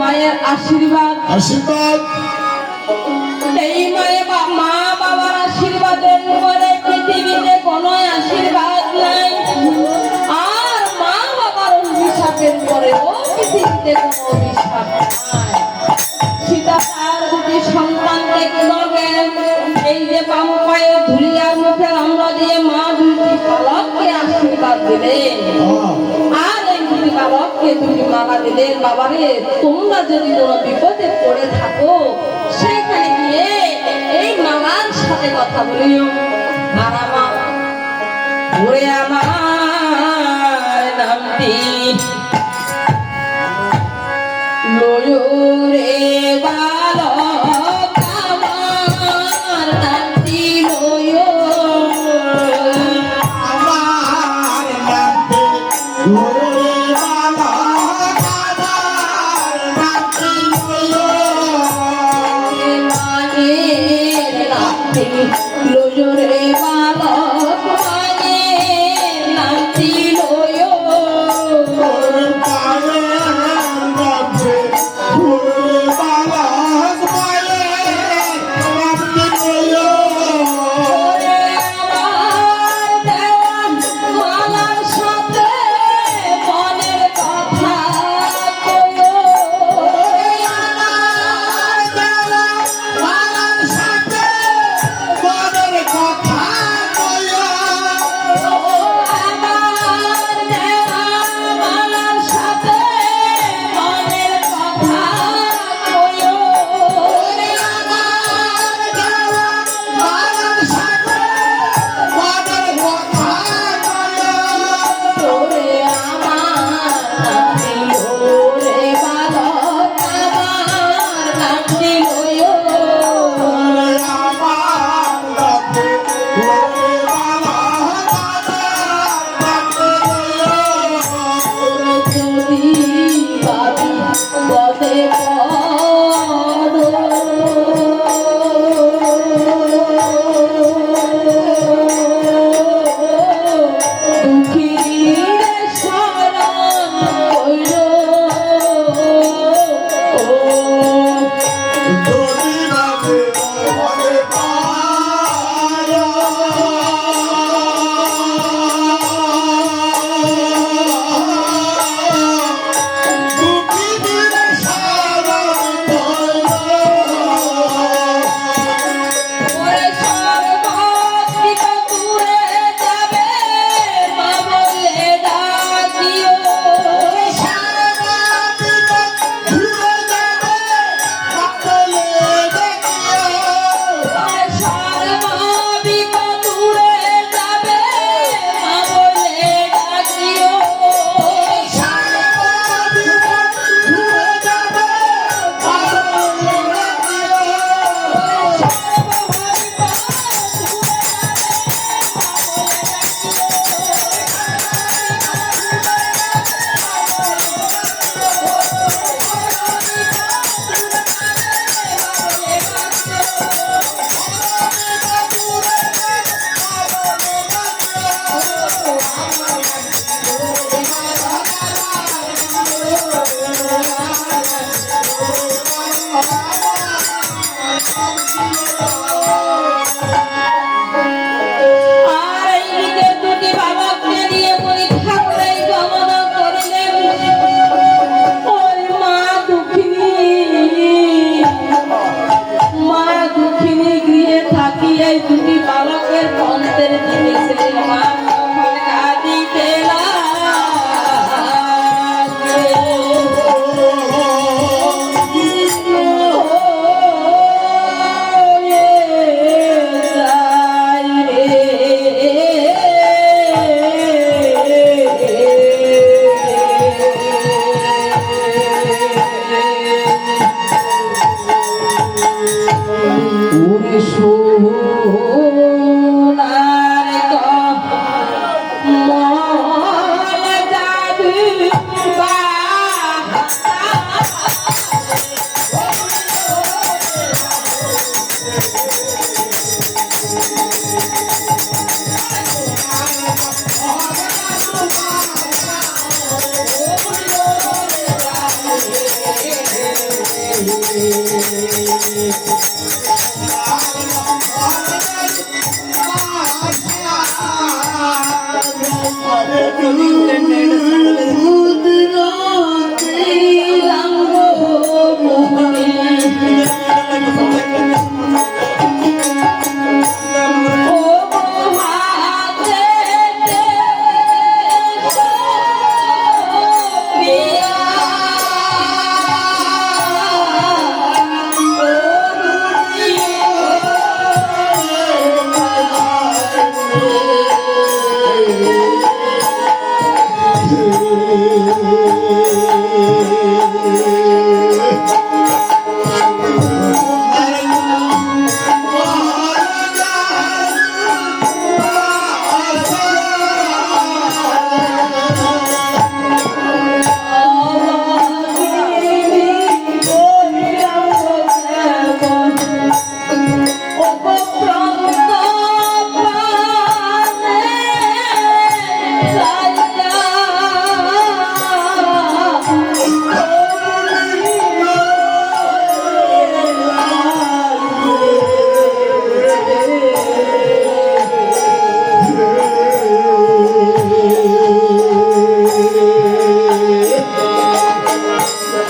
মায়ের আশীর্বাদ। আশীর্বাদ। এই মায়ের মা বাবার আশীর্বাদের পরে পৃথিবীতে কোনো আশীর্বাদ নাই। আর মা বাবার অভিশাপের পরেও পৃথিবীতে কোনো অভিশাপ নাই। সীতা তার দুটি সন্তানকে লগে এই যে বাম পায়ে ধুলিয়ার মুখে আমরা দিয়ে মা দুটি বালককে আশীর্বাদ দিলেন। মালা দিলেন বাবারে, তোমরা যদি কোনো বিপদে পড়ে থাকো, সেখানে গিয়ে এই মামার সাথে কথা বলিও। আর আমার ওরে আমার নামটি লয়রে lo lloré. Thank.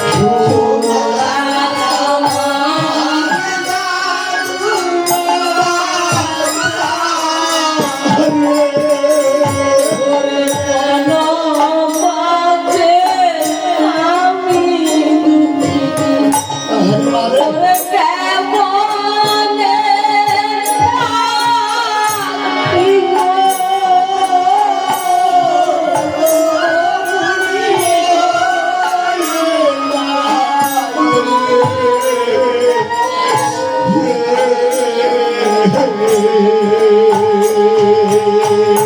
Oh.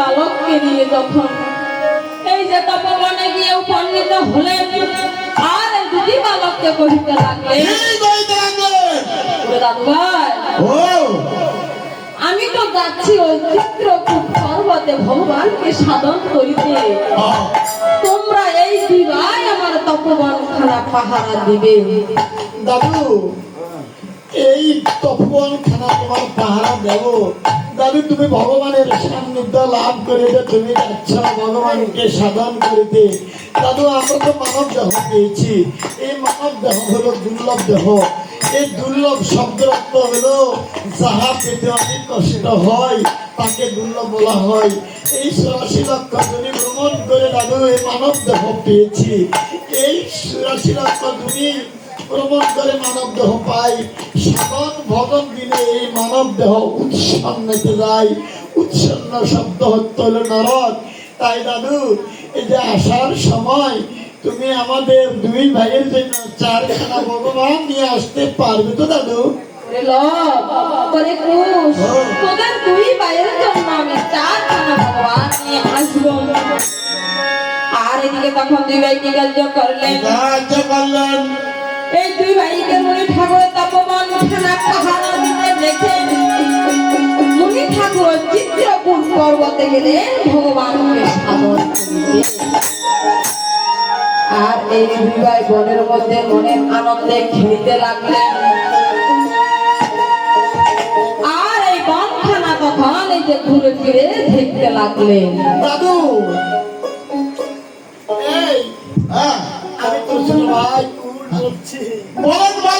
বালককে নিয়ে যখন এই যে তপবনে গিয়ে উপনীত হলেন আর এই দুটি বালককে কহিতে লাগলেন দাদু ভাই আমি তো যাচ্ছি ওই চিত্রকূট পর্বতে ভগবানকে সাধন করিতে। তোমরা এই দিবাই আমার তপবন খানা পাহারা দিবে। দাদু, এই তপন খানা তোমার পাহারা দেব। দাদু, তুমি ভগবানের সান্নিধ্য লাভ করে যে তুমি যাচ্ছ, ভগবানকে সাধন করিতে। দাদু, আমরা তো মানব দেহ পেয়েছি। এই মানব দেহ হলো দুর্লভ দেহ। এই দুর্লভ শব্দ অর্থ হলো যাহা পেতে অনেক কষ্ট হয়, তাকে দুর্লভ বলা হয়। এই চুরাশি লক্ষ ধনী ভ্রমণ করে দাদু, এই মানব দেহ পেয়েছি। এই চুরাশি লক্ষ ধনী ভ্রমণ করে মানব দেহ পাই। সাধন ভজন দিলে এই মানব দেহ উৎসন্নতে যায়। উৎসন্ন শব্দ হতে হলো নরক। তাই দাদু, এই যে আসার সময় তুমি আমাদের দুই ভাইয়ের জন্য চারখানা ভগবান নিয়ে আসতে পারবে তো দাদু? তোদের দুই ভাইয়ের জন্য আমি চারখানা ভগবান নিয়ে আসব। আর এদিকে তখন দুই করলেন? করলেন? এই দুই ভাইকে মুনি খানা দিতে দেখে মুনি ঠাকুর চিত্রকূট পর্বতে গেলেন ভগবানকে সাধন করিতে। আর এই দুই ভাই বনের মধ্যে অনেক আনন্দে খেলতে লাগলেন। আর এই বনখানা তখন এই যে ঘুরে ফিরে দেখতে লাগলেন? দাদু! এই হ্যাঁ আমি তো ছোট ভাই বলো